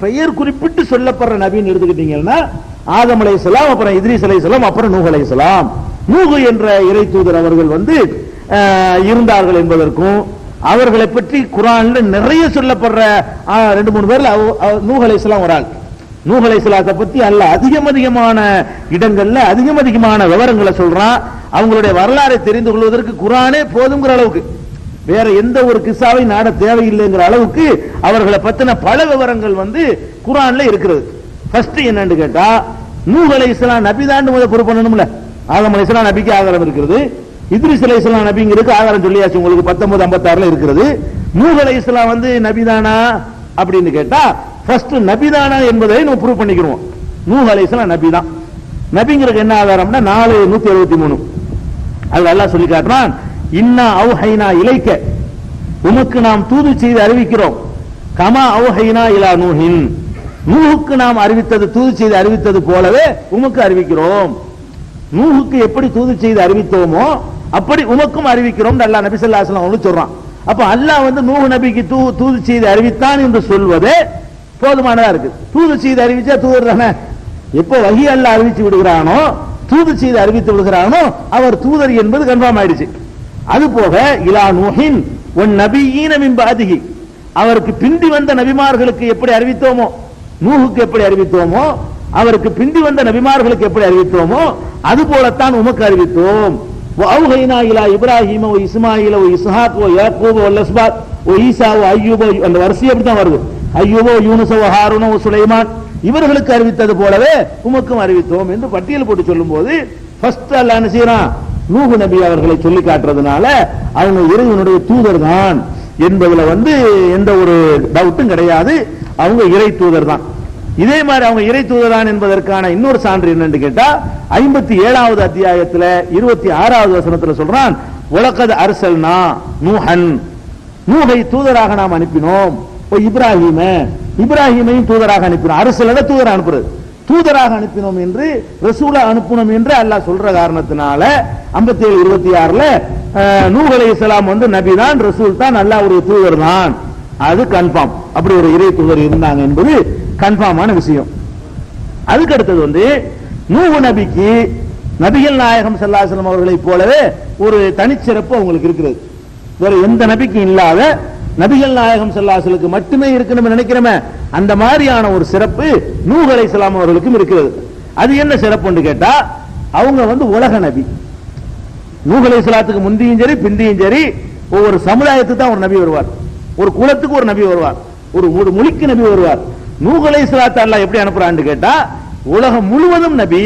பெயர் குறிப்பிட்டு சொல்லப்படுற நபின்னு எடுத்துக்கிட்டீங்கன்னா ஆதம் அலைஹிஸ்ஸலாம் அப்புறம் இத்ரீஸ் அலைஹிஸ்ஸலாம் அப்புறம் நூஹ் அலைஹிஸ்ஸலாம் நூகு என்ற இறை தூதர் அவர்கள் வந்து இருந்தார்கள் என்பதற்கும் அவர்களை பற்றி குரான்ல நிறைய சொல்லப்படுற ரெண்டு மூணு பேர்ல அவ- அவ- நூஹ் அலைஹிஸ்ஸலாம் ஒரு ஆள். நூஹ் அலைஹிஸ்ஸலாத்தை பத்தி அல்ல அதிகம் அதிகமான இடங்கள்ல அதிகம் அதிகமான விவரங்களை சொல்றான். அவங்களுடைய வரலாறை தெரிந்து கொள்வதற்கு குரானே போதுங்கிற அளவுக்கு. வேற எந்த ஒரு கிஸ்ஸாவை நாட தேவையில்லைங்கிற அளவுக்கு அவர்களை பத்தின பல விவரங்கள் வந்து குரான்ல இருக்கிறது. ஃபர்ஸ்ட் என்னன்னு கேட்டா நூகலை இஸ்லாம் நபி தான் முதல் பொறுப்பு பண்ணணும்ல. ஆதம் இஸ்லாம் நபிக்கு ஆதாரம் இருக்கிறது. இத்ரிஸ் இஸ்லாம் நபிங்கிறதுக்கு ஆதாரம் சொல்லியாச்சு. உங்களுக்கு 19 56 இருக்கிறது. நூகலை இஸ்லாம் வந்து நபிதானா அப்படின்னு கேட்டா ஃபர்ஸ்ட் நபிதானா என்பதை நம்ம ப்ரூவ் பண்ணிக்கிறோம் நூஹ் அலைஹிஸ்ஸலாம் நபிதான். நபிங்கிறதுக்கு என்ன ஆதாரம்னா நாலு நூத்தி எழுபத்தி மூணு. அதுல நல்லா சொல்லி காட்டுறான். இன்னா அவுஹைனா இலைக்க. உமக்கு நாம் தூது செய்து அறிவிக்கிறோம். கமா அவுஹைனா இலா நூஹின். நூஹுக்கு நாம் அறிவித்தது தூது செய்து அறிவித்தது போலவே உமக்கு அறிவிக்கிறோம். நூஹுக்கு எப்படி தூது செய்து அறிவித்தோமோ அப்படி உமக்கும் அறிவிக்கிறோம் அல்லா நபி ஸல்லல்லாஹு அலைஹி சொல்றான். அப்ப அல்லாஹ் வந்து நூஹு நபிக்கு தூ தூது செய்து அறிவித்தான் என்று சொல்வதே போதுமானதா இருக்கு தூது செய்து அறிவிச்சா தூதர் தானே? எப்போ வகி அல்லாஹ் அறிவிச்சு விடுகிறானோ தூது செய்து அறிவித்து விடுகிறானோ அவர் தூதர் என்பது கன்ஃபார்ம் ஆயிடுச்சு. அது போக இலா நூஹின் உன் நபியீன மின்பாதிகி அவருக்கு பிந்தி வந்த நபிமார்களுக்கு எப்படி அறிவித்தோமோ நூஹுக்கு எப்படி அறிவித்தோமோ அவருக்கு பிந்தி வந்த நபிமார்களுக்கு எப்படி அறிவித்தோமோ அது போலத்தான் உமக்கு அறிவித்தோம். அவுகைனா இலா இப்ராஹிம ஓ இஸ்மாயில ஓ இஸ்ஹாக் ஓ யாக்கூப் ஓ லஸ்பாத் ஓ ஈசா ஓ அய்யூபோ அந்த வரிசை அப்படி தான் வருது அய்யூபோ யூனுஸ் ஓ ஓ சுலைமான். இவர்களுக்கு அறிவித்தது போலவே உமக்கும் அறிவித்தோம் என்று பட்டியல் போட்டு சொல்லும்போது ஃபர்ஸ்ட் அல்ல என்ன நூகு நபி அவர்களை சொல்லி காட்டுறதுனால அவங்க இறைவனுடைய தூதர் தான் என்பதுல வந்து எந்த ஒரு டவுட்டும் கிடையாது. அவங்க இறை தூதர் தான் இதே மாதிரி அவங்க இறை தூதர் தான் என்பதற்கான இன்னொரு சான்று என்னன்னு கேட்டா ஐம்பத்தி ஏழாவது அத்தியாயத்துல இருபத்தி ஆறாவது வசனத்துல சொல்றான் உலகது அரசல்னா நூஹன். நூகை தூதராக நாம் அனுப்பினோம். ஓ இப்ராஹிம. இப்ராஹிமையும் தூதராக அனுப்பினோம். அரசல தூதர் அனுப்புறது. தூதராக அனுப்பினோம் என்று ரசூலா அனுப்பணும் என்று அல்லாஹ் சொல்ற காரணத்தினால 57 ஏழு இருபத்தி ஆறுல நூஹ் இஸ்லாம் வந்து நபி தான் ரசூல் தான் அல்லாஹ்வுடைய தூதர் தான் அது கன்ஃபார்ம். அப்படி ஒரு இறை தூதர் இருந்தாங்க என்பது கன்ஃபார்மான விஷயம். அதுக்கு அடுத்தது வந்து நூஹு நபிக்கு நபிகள் நாயகம் ஸல்லல்லாஹு அவர்களைப் போலவே ஒரு தனிச்சிறப்பு அவங்களுக்கு இருக்கிறது. வேற எந்த நபிக்கும் இல்லாத நபிகள் நாயகம் செல்லாசலுக்கு மட்டுமே இருக்கணும் நினைக்கிறோமே அந்த மாதிரியான ஒரு சிறப்பு நூஹ் இஸ்லாம் அவர்களுக்கும் இருக்கிறது. அது என்ன சிறப்புன்னு கேட்டா அவங்க வந்து உலக நபி. நூஹ் அலைஹிஸ்ஸலாத்துக்கு முந்தியும் சரி பிந்தியும் சரி ஒவ்வொரு சமுதாயத்துக்கு தான் ஒரு நபி வருவார். ஒரு குலத்துக்கு ஒரு நபி வருவார். ஒரு ஒரு மொழிக்கு நபி வருவார். நூகலை அலைஹிஸ்ஸலாத்தை அல்லா எப்படி அனுப்புறான்னு கேட்டா உலகம் முழுவதும் நபி.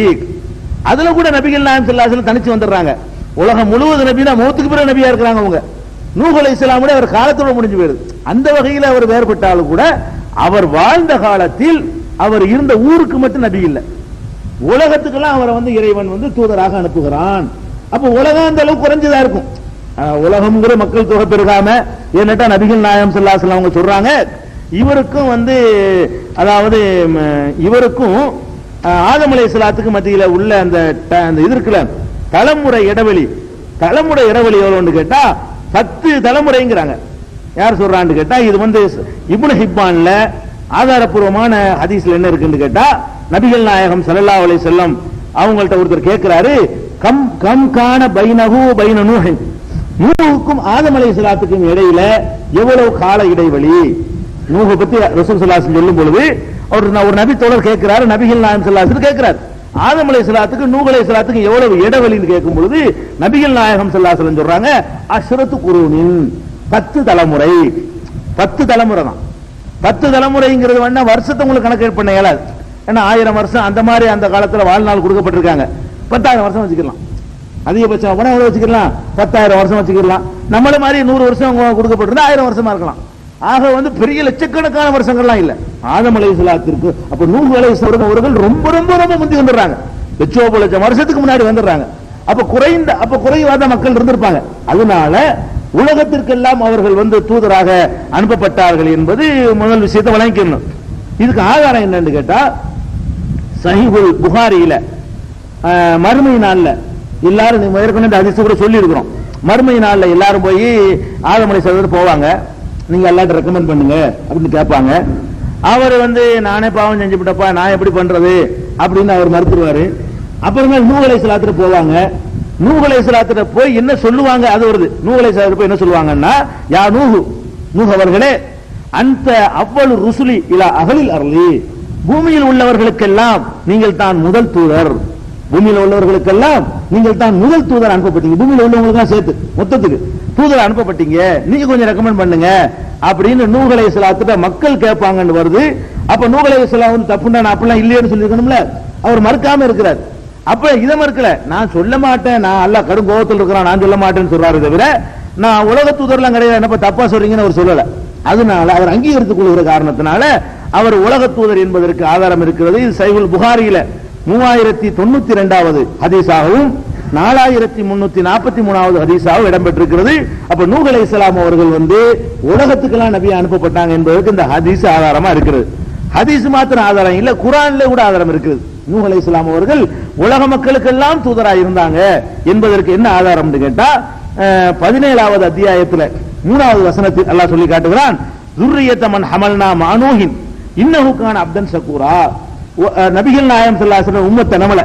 அதுல கூட நபிகள் நாயகம் ஸல்லல்லாஹு தனிச்சு வந்துடுறாங்க. உலகம் முழுவதும் நபினா மௌத்துக்கு பிறகு நபியா இருக்கிறாங்க அவங்க. நூஹ் இஸ்லாமுடைய அவர் காலத்தோட முடிஞ்சு போயிருது அந்த வகையில் அவர் வேறுபட்டாலும் கூட அவர் வாழ்ந்த காலத்தில் அவர் இருந்த ஊருக்கு மட்டும் நபி இல்லை. உலகத்துக்கெல்லாம் அவரை வந்து இறைவன் வந்து தூதராக அனுப்புகிறான். அப்ப உலகம் அந்த அளவுக்கு குறைஞ்சதா இருக்கும். உலகம்ங்கிற மக்கள் தொகை பெருகாம என்னட்டா நபிகள் நாயம் ஸல்லல்லாஹு அவங்க சொல்றாங்க? இவருக்கும் வந்து அதாவது இவருக்கும் ஆதமலை சிலாத்துக்கு மத்தியில் உள்ள அந்த ட- அந்த இது இருக்குல்ல தலைமுறை இடைவெளி. தலைமுறை இடைவெளி எவ்வளோன்னு கேட்டா பத்து தலைமுறைங்கிறாங்க. யார் சொல்றான்னு கேட்டா இது வந்து இப்னு ஹிப்பான்ல ஆதாரப்பூர்வமான ஹதீஸ்ல என்ன இருக்குன்னு கேட்டா நபிகள் நாயகம் சல்லா அலைஹி செல்லம் அவங்கள்ட்ட ஒருத்தர் கேட்கிறாரு கம் கம் காண பைனகு பைன நூஹ் நூஹுக்கும் ஆதம் சலாத்துக்கும் இடையில எவ்வளவு கால இடைவெளி? நூஹை பத்தி ரசூல் சொல்லும் பொழுது அவர் நான் ஒரு நபி தோழர் கேட்கிறாரு நபிகள் நாயகம் ஸல்லல்லாஹு கேட்கிறாரு ஆதம் அலைஹிஸ்ஸலாத்துக்கு நூஹ் அலைஹிஸ்ஸலாத்துக்கு எவ்வளவு இடவெளின்னு கேட்கும் பொழுது நபிகள் நாயகம் ஸல்லல்லாஹு சொல்றாங்க அஷ்ரத்து குருவின் பத்து தலைமுறை. பத்து தலைமுறை தான். பத்து தலைமுறைங்கிறது வேணா வருஷத்தை உங்களுக்கு கணக்கு பண்ண இயலாது. ஏன்னா ஆயிரம் வருஷம் அந்த மாதிரி அந்த காலத்தில் வாழ்நாள் கொடுக்கப்பட்டிருக்காங்க. பத்தாயிரம் வருஷம் வச்சுக்கலாம். அதிகபட்சம் கூட எவ்வளோ வச்சுக்கலாம். பத்தாயிரம் வருஷம் வச்சுக்கலாம். நம்மள மாதிரி நூறு வருஷம் அவங்க கொடுக்கப்பட்டிருந்தா ஆயிரம் வருஷமா இருக்கலாம். ஆக வந்து பெரிய லட்சக்கணக்கான வருஷங்கள்லாம் இல்ல. ஆதம் அலைஹிஸ்ஸலாத்திற்கு அப்ப நூறு அலைஹிஸ்ஸலாம் அவர்கள் ரொம்ப ரொம்ப ரொம்ப முந்தி வந்துடுறாங்க. லட்சோப லட்சம் வருஷத்துக்கு முன்னாடி வந்துடுறாங்க. அப்ப குறைந்த அப்ப குறைவாத மக்கள் இருந்திருப்பாங்க. அதனால உலகத்திற்கெல்லாம் அவர்கள் வந்து தூதராக அனுப்பப்பட்டார்கள் என்பது முதல் விஷயத்தை வழங்கிக்கணும். இதுக்கு ஆதாரம் என்னன்னு கேட்டா சஹிபுல் புகாரியில மறுமை நாள்ல எல்லாரும் ஏற்கனவே அதிர்ச்சி கூட சொல்லி இருக்கிறோம் மறுமை நாள்ல எல்லாரும் போய் ஆதமலை சகோதரர் போவாங்க. நீங்க எல்லாத்தையும் ரெக்கமெண்ட் பண்ணுங்க அப்படின்னு கேட்பாங்க. அவர் வந்து நானே பாவம் செஞ்சு விட்டப்பா நான் எப்படி பண்றது? அப்படின்னு அவர் மறுத்துருவாரு. அப்புறமே நூகலை சிலாத்திர போவாங்க. நூகலை சிலாத்திர போய் என்ன சொல்லுவாங்க அது வருது. நூகலை சிலாத்திர போய் என்ன சொல்லுவாங்கன்னா யா நூஹு நூக அவர்களே அந்த அவ்வளவு ருசுலி இல்ல அகலில் அருளி பூமியில் உள்ளவர்களுக்கெல்லாம் நீங்கள் தான் முதல் தூதர். பூமியில் உள்ளவர்களுக்கெல்லாம் நீங்கள் தான் முதல் தூதர் அனுப்பப்பட்டீங்க. பூமியில் உள்ளவங்களுக்கு சேர்த்து மொத்தத்துக்கு. தூதர் அனுப்பப்பட்டீங்க. நீங்க கொஞ்சம் ரெக்கமெண்ட் பண்ணுங்க. அப்படின்னு நூகலை இஸ்லாத்துல மக்கள் கேட்பாங்கன்னு வருது. அப்ப நூகலை சிலாவும் வந்து தப்புண்டா நான் அப்படிலாம் இல்லையேன்னு சொல்லியிருக்கணும்ல? அவர் மறுக்காம இருக்கிறார். அப்ப இதை மறுக்கல. நான் சொல்ல மாட்டேன். நான் அல்ல கடும் கோபத்தில் இருக்கிறான். நான் சொல்ல மாட்டேன்னு சொல்றாரு தவிர நான் உலக தூதர்லாம் கிடையாது. என்னப்ப தப்பா சொல்றீங்கன்னு அவர் சொல்லல. அதனால அவர் அங்கீகரித்துக் கொள்கிற காரணத்தினால அவர் உலக தூதர் என்பதற்கு ஆதாரம் இருக்கிறது. இது சைகுல் புகாரியில மூவாயிரத்தி தொண்ணூத்தி ரெண்டாவது ஹதீஸாகவும் நாலாயிரத்தி முன்னூத்தி நாற்பத்தி மூணாவது ஹதீஸாகவும் இடம்பெற்றிருக்கிறது. அப்ப நூகலை இஸ்லாம் அவர்கள் வந்து உலகத்துக்கெல்லாம் நபியா அனுப்பப்பட்டாங்க என்பதற்கு இந்த ஹதீஸ் ஆதாரமா இருக்கிறது ஹதீஸ் மாத்திரம் ஆதாரம் இல்ல குரான்ல கூட ஆதாரம் இருக்குது. நூஹ் அலை இஸ்லாம் அவர்கள் உலக மக்களுக்கெல்லாம் தூதராக இருந்தாங்க என்பதற்கு என்ன ஆதாரம் கேட்டா பதினேழாவது அத்தியாயத்துல மூணாவது வசனத்தில் அல்லாஹ் சொல்லி காட்டுகிறான் துர்ரியத்தமன் ஹமல்னா மானூஹின் இன்னஹுக்கான அப்தன் சக்கூரா நபிகள் நாயம் சொல்லாசன உம்மத்த நமல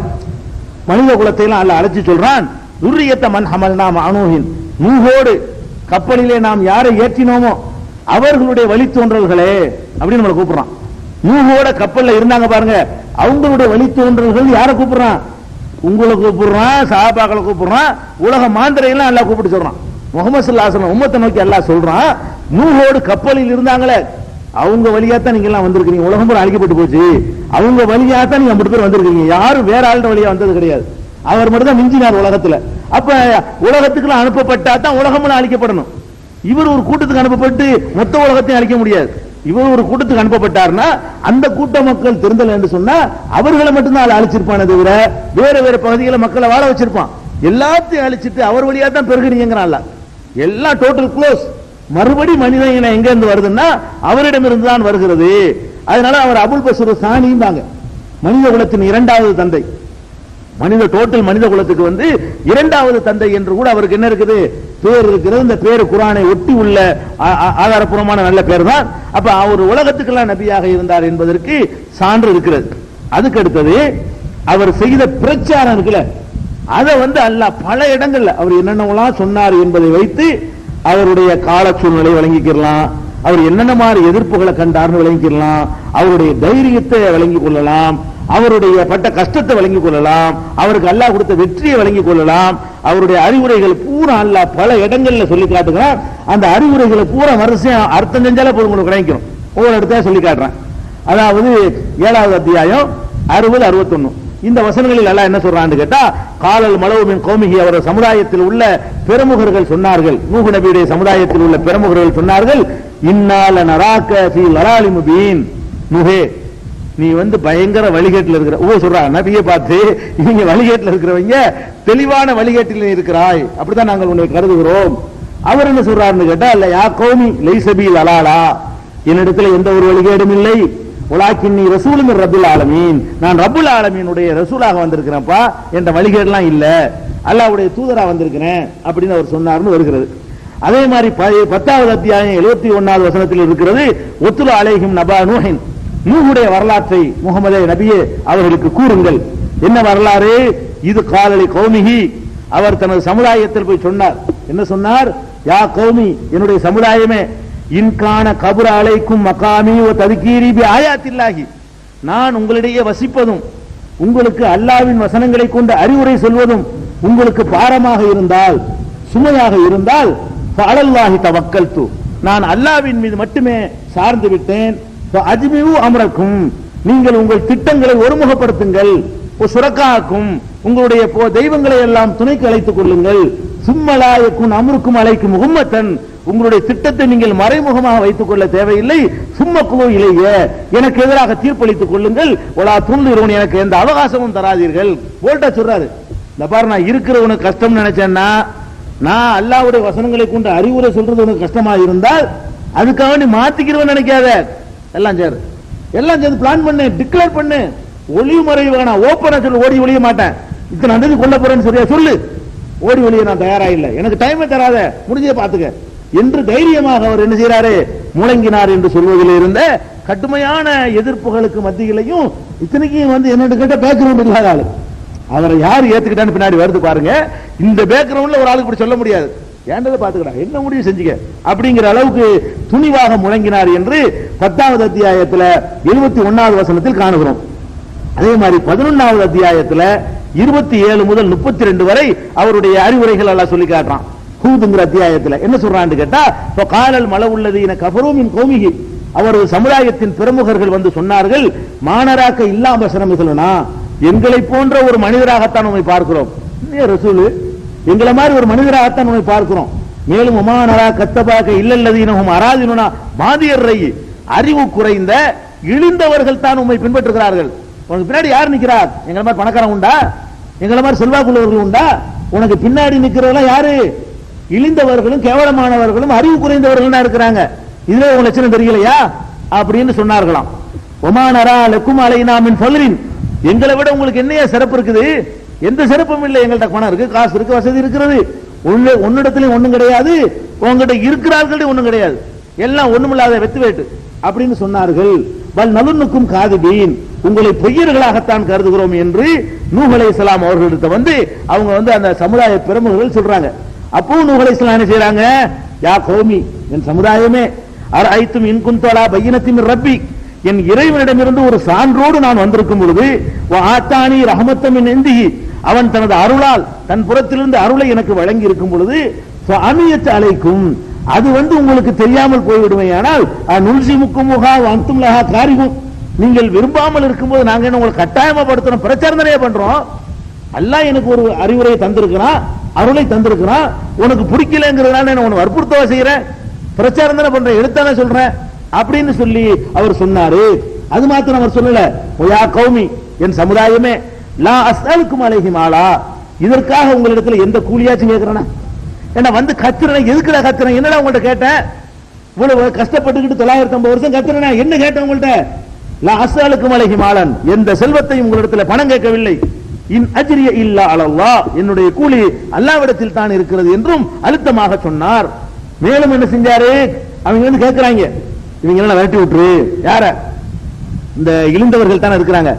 மனித குலத்தை எல்லாம் அழைச்சி சொல்றான் சொல்றான் மண் மன் நாம் மானூஹின் நூகோடு கப்பலிலே நாம் யாரை ஏற்றினோமோ அவர்களுடைய வழித்தோன்றல்களே அப்படின்னு நம்மளை கூப்பிடுறான். நூகோட கப்பல்ல இருந்தாங்க பாருங்க அவங்களுடைய வழித்தோன்றல்கள் யாரை கூப்பிடுறான்? உங்களை கூப்பிடுறான் சாபாக்களை கூப்பிடுறான் உலக மாந்திரையெல்லாம் எல்லாம் கூப்பிட்டு சொல்றான். முகமது சல்லாஹ் உம்மத்தை நோக்கி எல்லாம் சொல்றான் நூகோடு கப்பலில் இருந்தாங்களே அவங்க வழியா தான் நீங்க எல்லாம் வந்திருக்கீங்க உலகம் பூரா அழிக்கப்பட்டு போச்சு. அவங்க வழியா தான் நீங்க மட்டும் பேர் வந்திருக்கீங்க. யாரும் வேற ஆளுட வழியா வந்தது கிடையாது. அவர் மட்டும் தான் மிஞ்சினார் உலகத்துல. அப்ப உலகத்துக்குலாம் அனுப்பப்பட்டா தான் உலகம் அழிக்கப்படணும். இவர் ஒரு கூட்டத்துக்கு அனுப்பப்பட்டு மொத்த உலகத்தையும் அழிக்க முடியாது. இவர் ஒரு கூட்டத்துக்கு அனுப்பப்பட்டார்னா அந்த கூட்ட மக்கள் திருந்தல் என்று சொன்னா அவர்களை மட்டும்தான் ஆள் அழிச்சிருப்பானே தவிர வேற வேற பகுதிகளை மக்களை வாழ வச்சிருப்பான். எல்லாத்தையும் அழிச்சிட்டு அவர் வழியா தான் பெருகிறீங்கிறான்ல எல்லாம் டோட்டல் க்ளோஸ் மறுபடி மனித இனம் எங்க இருந்து வருதுன்னா அவரிடமிருந்து தான் வருகிறது. அதனால அவர் அபுல் பசூர் சாணிம்பாங்க மனித குலத்தின் இரண்டாவது தந்தை. மனித டோட்டல் மனித குலத்துக்கு வந்து இரண்டாவது தந்தை என்று கூட அவருக்கு என்ன இருக்குது? பேர் இருக்கிறது. இந்த பேர் குரானை ஒட்டி உள்ள ஆ- ஆ- ஆதாரப்பூர்வமான நல்ல பேர் தான் அப்ப அவர் உலகத்துக்கெல்லாம் நபியாக இருந்தார் என்பதற்கு சான்று இருக்கிறது. அதுக்கு அடுத்தது அவர் செய்த பிரச்சாரம் இருக்குல்ல அதை வந்து அல்லாஹ் பல இடங்கள்ல அவர் என்னென்னலாம் சொன்னார் என்பதை வைத்து அவருடைய கால சூழ்நிலை வழங்கிக்கிறலாம் அவர் என்னென்ன மாதிரி எதிர்ப்புகளை கண்டார்னு விளங்கிக்கலாம் அவருடைய தைரியத்தை வழங்கிக் கொள்ளலாம். அவருடைய பட்ட கஷ்டத்தை வழங்கிக் கொள்ளலாம். அவருக்கு அல்லாஹ் கொடுத்த வெற்றியை வழங்கிக் கொள்ளலாம். அவருடைய அறிவுரைகள் பூரா அல்லாஹ் பல இடங்கள்ல சொல்லி காட்டுகிறான் அந்த அறிவுரைகளை பூரா வரிசையா அர்த்தம் செஞ்சாலே போதும் உங்களுக்கு கிடைக்கும். ஒவ்வொரு இடத்தையும் சொல்லி காட்டுறேன். அதாவது ஏழாவது அத்தியாயம் அறுபது அறுபத்தொன்னு. இந்த வசனங்களில் எல்லாம் என்ன சொல்றான்னு கேட்டா காலல் மலவுமின் கோமிகி அவர சமுதாயத்தில் உள்ள பெருமுகர்கள் சொன்னார்கள். நூகு நபியுடைய சமுதாயத்தில் உள்ள பெருமுகர்கள் சொன்னார்கள் இன்னால நராக்க ஃபீ லராலி முபீன். நுகே நீ வந்து பயங்கர வழிகேட்டில் இருக்கிற ஓ சொல்றா நபியை பார்த்து இவங்க வழிகேட்டில் இருக்கிறவங்க தெளிவான வழிகேட்டில் இருக்கிறாய். அப்படித்தான் நாங்கள் உன்னை கருதுகிறோம். அவர் என்ன சொல்றாருன்னு கேட்டா இல்ல யா கோமி லைசபி லலாலா. என்னிடத்துல எந்த ஒரு வழிகேடும் இல்லை. உலாக்கின் நீ ரசூலும் ரபுல் ஆலமீன். நான் ரபுல் ஆலமீனுடைய ரசூலாக வந்திருக்கிறேன்ப்பா. என்ற வழிகேடெல்லாம் இல்ல. அல்லாஹ்வுடைய தூதரா வந்திருக்கிறேன் அப்படின்னு அவர் சொன்னார்னு வருகிறது. அதே மாதிரி பத்தாவது அத்தியாயம் எழுபத்தி ஒன்னாவது வசனத்தில் இருக்கிறது ஒத்துலு அலேஹிம் நபா நூஹின். நூஹுடைய வரலாற்றை முகமதே நபியே அவர்களுக்கு கூறுங்கள். என்ன வரலாறு? இது காலடி கௌமிகி அவர் தனது சமுதாயத்தில் போய் சொன்னார். என்ன சொன்னார்? யா கௌமி என்னுடைய சமுதாயமே இன்கான கபுர அலைக்கும் மகாமி ஓ ததுக்கீரி ஆயாத்தில்லாகி நான் உங்களிடையே வசிப்பதும் உங்களுக்கு அல்லாவின் வசனங்களை கொண்டு அறிவுரை சொல்வதும் உங்களுக்கு பாரமாக இருந்தால் சுமையாக இருந்தால் அழல்லாகி தவக்கல் தூ நான் அல்லாவின் மீது மட்டுமே சார்ந்து விட்டேன். அஜ்மிவு அமரக்கும். நீங்கள் உங்கள் திட்டங்களை ஒருமுகப்படுத்துங்கள். சுரக்காக்கும் உங்களுடைய போ- தெய்வங்களை எல்லாம் துணைக்கு அழைத்துக் கொள்ளுங்கள். சும்மலாயக்கும் அமருக்கும் அழைக்கும் முகம்மத்தன் உங்களுடைய திட்டத்தை நீங்கள் மறைமுகமாக வைத்துக் கொள்ள தேவையில்லை. சும்ம குழு எனக்கு எதிராக தீர்ப்பளித்துக் கொள்ளுங்கள். ஒலா தூண்டுகிறவன் எனக்கு எந்த அவகாசமும் தராதீர்கள். போல்ட்டா சொல்றாரு. இந்த பாரு நான் இருக்கிறவனுக்கு கஷ்டம் நினைச்சேன்னா நான் அல்லாவுடைய வசனங்களை கொண்டு அறிவுரை சொல்றது உனக்கு கஷ்டமா இருந்தால் அதுக்காக நீ மாத்திக்கிறவன் நினைக்காத. எல்லாம் சேரு. எல்லாம் சேர்ந்து பிளான் பண்ணு டிக்ளேர் பண்ணு. ஒளிவு மறைவு வேணாம். ஓப்பனா சொல்லு. ஓடி ஒளிய மாட்டேன். இத்தனை அந்தது கொல்ல போறேன்னு சரியா சொல்லு. ஓடி ஒளிய நான் தயாரா இல்லை. எனக்கு டைமே தராத. முடிஞ்சதை பாத்துக்க என்று தைரியமாக அவர் என்ன செய்யறாரு முழங்கினார் என்று சொல்வதில் இருந்த கடுமையான எதிர்ப்புகளுக்கு மத்தியிலையும் இத்தனைக்கும் வந்து என்னன்னு கேட்ட பேக்ரவுண்ட் இல்லாத ஆளு. அவரை யார் ஏத்துக்கிட்டான்னு பின்னாடி வருது பாருங்க. இந்த பேக்ரவுண்ட்ல ஒரு ஆளுக்கு இப்படி சொல்ல முடியாது. ஏண்டதை பாத்துக்கடா என்ன முடிவு செஞ்சுக்க அப்படிங்கிற அளவுக்கு துணிவாக முழங்கினார் என்று பத்தாவது அத்தியாயத்துல எழுபத்தி ஒன்னாவது வசனத்தில் காணுகிறோம். அதே மாதிரி பதினொன்னாவது அத்தியாயத்துல இருபத்தி ஏழு முதல் முப்பத்தி ரெண்டு வரை அவருடைய அறிவுரைகள் எல்லாம் சொல்லி காட்டுறான். ஹூதுங்கிற அத்தியாயத்துல என்ன சொல்றான்னு கேட்டா இப்போ காலல் மழை உள்ளது என கபரூமின் கோமிகி அவரது சமுதாயத்தின் பிரமுகர்கள் வந்து சொன்னார்கள் மானராக்க இல்லாம சிரமிகளா எங்களை போன்ற ஒரு மனிதராகத்தான் உண்மை பார்க்கிறோம். ரசூலு எங்களை மாதிரி ஒரு மனிதராகத்தான் உண்மை பார்க்கிறோம். மேலும் உமானரா கத்தபாக்க இல்லல்லதீனகும் அராதினா மாதியர் அறிவு குறைந்த இழிந்தவர்கள் தான் உண்மை பின்பற்றுகிறார்கள். உனக்கு பின்னாடி யார் நிற்கிறார்? எங்களை மாதிரி பணக்காரன் உண்டா? எங்களை மாதிரி செல்வாக்குள்ளவர்கள் உண்டா? உனக்கு பின்னாடி நிற்கிறவெல்லாம் யாரு? இழிந்தவர்களும் கேவலமானவர்களும் அறிவு குறைந்தவர்கள் இருக்கிறாங்க. இதுல உங்க லட்சணம் தெரியலையா? அப்படின்னு சொன்னார்களாம். ஒமானரா லக்கும் அலைனாமின் பலரின் எங்களை விட உங்களுக்கு என்னையா சிறப்பு இருக்குது? எந்த சிறப்பும் இல்லை. எங்கள்கிட்ட பணம் இருக்கு காசு இருக்கு வசதி இருக்கிறது. ஒண்ணு ஒன்னிடத்துலயும் ஒண்ணும் கிடையாது. உங்ககிட்ட இருக்கிறார்கள் ஒண்ணும் கிடையாது. எல்லாம் ஒண்ணுமில்லாத வெத்து வேட்டு அப்படின்னு சொன்னார்கள். பல் நலுனுக்கும் காதுபீன். உங்களை பொய்யர்களாகத்தான் கருதுகிறோம் என்று நூஹ் இஸ்லாம் அவர்களிடத்த வந்து அவங்க வந்து அந்த சமுதாய பிரமுகர்கள் சொல்றாங்க. அப்போ நூகலை என்ன செய்றாங்க? யா கோமி என் சமுதாயமே அரைத்தும் இன்குந்தோலா பையனத்தின் ரப்பி. என் இறைவனிடமிருந்து ஒரு சான்றோடு நான் வந்திருக்கும் பொழுது ஆத்தானி ரஹமத்தமின் இந்தி அவன் தனது அருளால் தன் புறத்திலிருந்து அருளை எனக்கு வழங்கி இருக்கும் பொழுது அமியத்து அலைக்கும். அது வந்து உங்களுக்கு தெரியாமல் போய்விடுமையானால் நுல்சி முக்கும் முகா அந்தும் லகா காரிகும் நீங்கள் விரும்பாமல் இருக்கும்போது நாங்க என்ன உங்களை கட்டாயமாப்படுத்துறோம் பிரச்சாரம் தானே பண்றோம்? அல்லாஹ் எனக்கு ஒரு அறிவுரையை தந்திருக்கிறான். அருளை தந்திருக்கிறான். உனக்கு பிடிக்கலங்கிறதுனால என்ன வற்புறுத்தவா செய்யறேன். பிரச்சாரம் தானே பண்றேன். எடுத்தானே சொல்றேன். அப்படின்னு சொல்லி அவர் சொன்னாரு. அது மாத்திரம் அவர் சொல்லல. ஒயா கௌமி என் சமுதாயமே லா அஸ்அலுக்கும் அலைஹிம் மாலா. இதற்காக உங்களிடத்துல எந்த கூலியாச்சும் கேட்கிறேன்னா என்ன வந்து கத்துறேன். எதுக்குடா கத்துறேன்? என்னடா உங்கள்ட்ட கேட்டேன்? இவ்வளவு கஷ்டப்பட்டுக்கிட்டு தொள்ளாயிரத்தி ஐம்பது வருஷம் கத்துறேன்? என்ன கேட்டேன் உங்கள்ட்ட? லா அஸ்அலுக்கும் அலைஹிம் மாலன். எந்த செல்வத்தையும் உங்களிடத்துல பணம் கேட்கவில்லை. இன் அஜ்ரிய இல்லா அலல்லா என்னுடைய கூலி அல்லாவிடத்தில் தான் இருக்கிறது என்றும் அழுத்தமாக சொன்னார். மேலும் என்ன செஞ்சாரு? அவங்க வந்து கேட்கிறாங்க இவங்க என்ன விரட்டி விட்டுரு? யார? இந்த இழிந்தவர்கள் தானே இருக்கிறாங்க.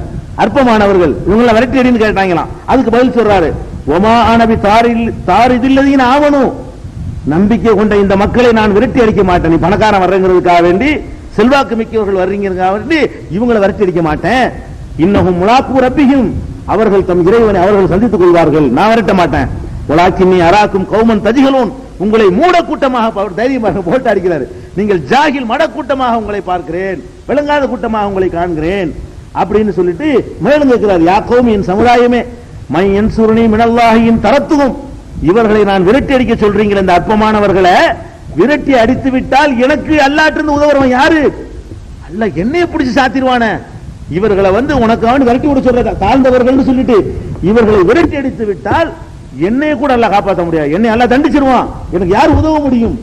அற்பமானவர்கள். இவங்கள விரட்டி அடின்னு கேட்டாங்களாம். அதுக்கு பதில் சொல்றாரு. ஒமா ஆனபி தாரில் தாரிதில்லதீன் ஆவணும் நம்பிக்கை கொண்ட இந்த மக்களை நான் விரட்டி அடிக்க மாட்டேன். நீ பணக்காரன் வர்றங்கிறதுக்காக வேண்டி செல்வாக்கு மிக்கவர்கள் வர்றீங்கிறதுக்காக வேண்டி இவங்களை விரட்டி அடிக்க மாட்டேன். இன்னமும் முலாக்கு ரப்பியும் அவர்கள் தம் இறைவனை அவர்கள் சந்தித்துக் கொள்வார்கள். நான் விரட்ட மாட்டேன். உலாக்கினி அராக்கும் கௌமன் தஜிகளோன் உங்களை மூட கூட்டமாக அவர் தைரியமாக போட்டு அடிக்கிறார். நீங்கள் ஜாகில் மடக்கூட்டமாக உங்களை பார்க்கிறேன். விளங்காத கூட்டமாக உங்களை காண்கிறேன். அப்படின்னு சொல்லிட்டு மேலும் கேட்கிறார் யாக்கோம் என் சமுதாயமே மை என் சுருணி மினல்லாகியின் தரத்துவம் இவர்களை நான் விரட்டி அடிக்க சொல்றீங்க இந்த அற்பமானவர்களை. விரட்டி அடித்து விட்டால் எனக்கு அல்லாட்டிருந்து உதவுறவன் யாரு? அல்ல என்னைய பிடிச்சு சாத்திடுவானே. இவர்களை வந்து உனக்கு விரட்டி விட சொல்ற தாழ்ந்தவர்கள் சொல்லிட்டு இவர்களை விரட்டி அடித்து விட்டால் என்னைய கூட அல்ல காப்பாற்ற முடியாது. என்னை அல்ல தண்டிச்சிருவான். எனக்கு யார் உதவ முடியும்?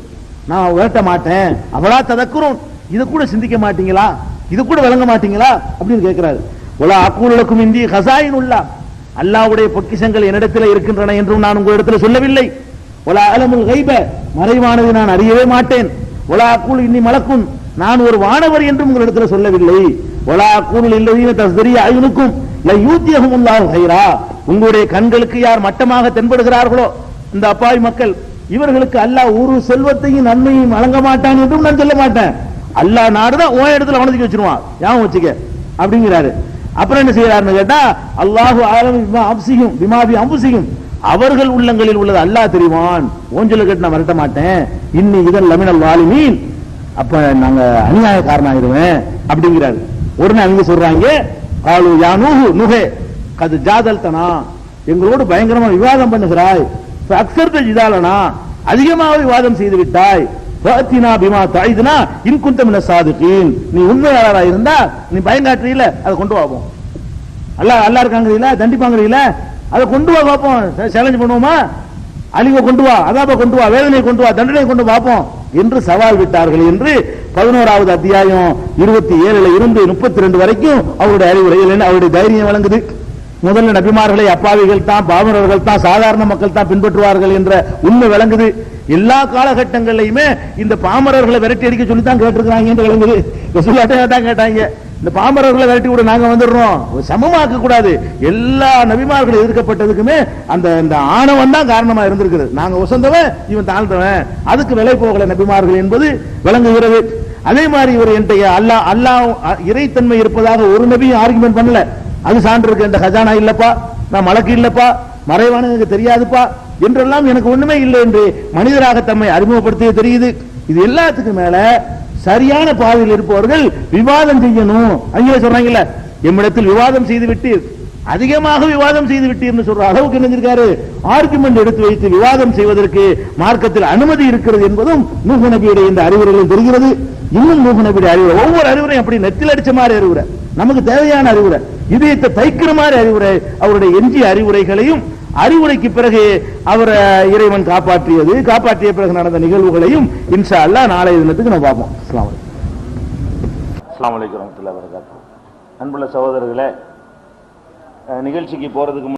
நான் விரட்ட மாட்டேன். அவளா ததக்குறோம். இதை கூட சிந்திக்க மாட்டீங்களா? இது கூட விளங்க மாட்டீங்களா? அப்படின்னு கேட்கிறாரு. உலா அக்கூலுக்கும் இந்தி ஹசாயின் உள்ளா. அல்லாவுடைய பொக்கிஷங்கள் என்னிடத்தில் இருக்கின்றன என்றும் நான் உங்களிடத்தில் சொல்லவில்லை. உலா அலமுல் கைப. மறைவானது நான் அறியவே மாட்டேன். உலா அக்கூல் இன்னி மலக்கும் நான் ஒரு வானவர் என்றும் உங்களிடத்தில் சொல்லவில்லை. ஒலா கூறுல் இல்லதீன தஸ்தரி அயுனுக்கும் யூத்தியகம் உல்லாஹ் ஹைரா உங்களுடைய கண்களுக்கு யார் மட்டமாக தென்படுகிறார்களோ இந்த அப்பாவி மக்கள் இவர்களுக்கு அல்லாஹ் ஒரு செல்வத்தையும் நன்மையும் வழங்க மாட்டான் என்றும் நான் சொல்ல மாட்டேன். அல்லாஹ் நாடுதான் உன் இடத்துல வளர்ந்து வச்சிருவான். ஞாபகம் வச்சுக்க. அப்படிங்கிறாரு. அப்புறம் என்ன செய்யறாருன்னு கேட்டா அல்லாஹு ஆலம் அம்சியும் பிமாபி அம்புசியும் அவர்கள் உள்ளங்களில் உள்ளது அல்லாஹ் தெரிவான் ஓஞ்சல கேட்டு நான் மிரட்ட மாட்டேன். இன்னி இதன் லமினல் வாலிமீன். அப்ப நாங்க அநியாயக்காரனாயிருவேன் அப்படிங்கிறாரு. உடனே அவங்க சொல்றாங்க காலு யா நூஹு நுகே அது ஜாதல் தனா எங்களோடு பயங்கரமா விவாதம் பண்ணுகிறாய் அக்சர்த ஜிதாலனா அதிகமாக விவாதம் செய்து விட்டாய் பாத்தினா பிமா தாய்துனா இன்குந்த சாதுகீன் நீ உண்மையாளரா இருந்தா நீ பயங்காற்றியில அதை கொண்டு வாப்போம் அல்ல அல்லா இருக்காங்கிறீல தண்டிப்பாங்கிறீல அதை கொண்டு வா பார்ப்போம் சேலஞ்ச் பண்ணுவோமா? அழிவை கொண்டு வா அதாப கொண்டு வா வேதனை கொண்டு வா தண்டனை கொண்டு பார்ப்போம் என்று சவால் விட்டார்கள் என்று பதினோராவது அத்தியாயம் இருபத்தி ஏழுல இருந்து முப்பத்தி ரெண்டு வரைக்கும் அவருடைய அறிவுரையில் அவருடைய தைரியம் வழங்குது முதல்ல நபிமார்களை அப்பாவிகள் தான் பாமரர்கள் தான் சாதாரண மக்கள் தான் பின்பற்றுவார்கள் என்ற உண்மை விளங்குது. எல்லா காலகட்டங்கள்லயுமே இந்த பாமரர்களை விரட்டி அடிக்க சொல்லி தான் கேட்டிருக்கிறாங்க விளங்குது. தான் கேட்டாங்க. இந்த பாமரர்களை விரட்டி விட நாங்க வந்துடுறோம். சமமாக்க கூடாது. எல்லா நபிமார்களும் எதிர்க்கப்பட்டதுக்குமே அந்த இந்த ஆணவம் தான் காரணமா இருந்திருக்குது. நாங்க உசந்தவன் இவன் தாழ்ந்தவன். அதுக்கு விலை போகல நபிமார்கள் என்பது விளங்குகிறது. அதே மாதிரி இவர் என்கிட்ட அல்லா அல்லாஹ் அ- இறைத்தன்மை இருப்பதாக ஒரு நபியும் ஆர்குமெண்ட் பண்ணல. அது சான்று இருக்கு இந்த கஜானா இல்லப்பா நான் மலக்கு இல்லப்பா மறைவான எனக்கு தெரியாதுப்பா என்றெல்லாம் எனக்கு ஒண்ணுமே இல்லை என்று மனிதராக தம்மை அறிமுகப்படுத்திய தெரியுது. இது எல்லாத்துக்கும் மேல சரியான பாதையில் இருப்பவர்கள் விவாதம் செய்யணும். அங்கே சொல்றாங்கல்ல எம்மிடத்தில் விவாதம் செய்து விட்டீர் அதிகமாக விவாதம் செய்து விட்டீர்னு சொல்ற அளவுக்கு என்ன செஞ்சிருக்காரு? ஆர்குமெண்ட் எடுத்து வைத்து விவாதம் செய்வதற்கு மார்க்கத்தில் அனுமதி இருக்கிறது என்பதும் நூஹு நபியுடைய இந்த அறிவுரைகள் தெரிகிறது. இன்னும் நூஹு நபியுடைய அறிவுரை ஒவ்வொரு அறிவுரையும் அப்படி நெத்தில் அடிச்ச மாதிரி அறிவுரை. நமக்கு தேவையான அறிவுரை இதயத்தை தைக்கிற மாதிரி அறிவுரை அவருடைய எஞ்சிய அறிவுரைகளையும் அறிவுரைக்கு பிறகு அவர் இறைவன் காப்பாற்றியது. காப்பாற்றிய பிறகு நடந்த நிகழ்வுகளையும் இன்ஷா அல்லா நாளைய தினத்துக்கு நம்ம பார்ப்போம். அஸ்லாம் அஸ்லாம் வலைக்கம் வரமத்துல வரகாத்து அன்புள்ள சகோதரர்களே நிகழ்ச்சிக்கு போறதுக்கு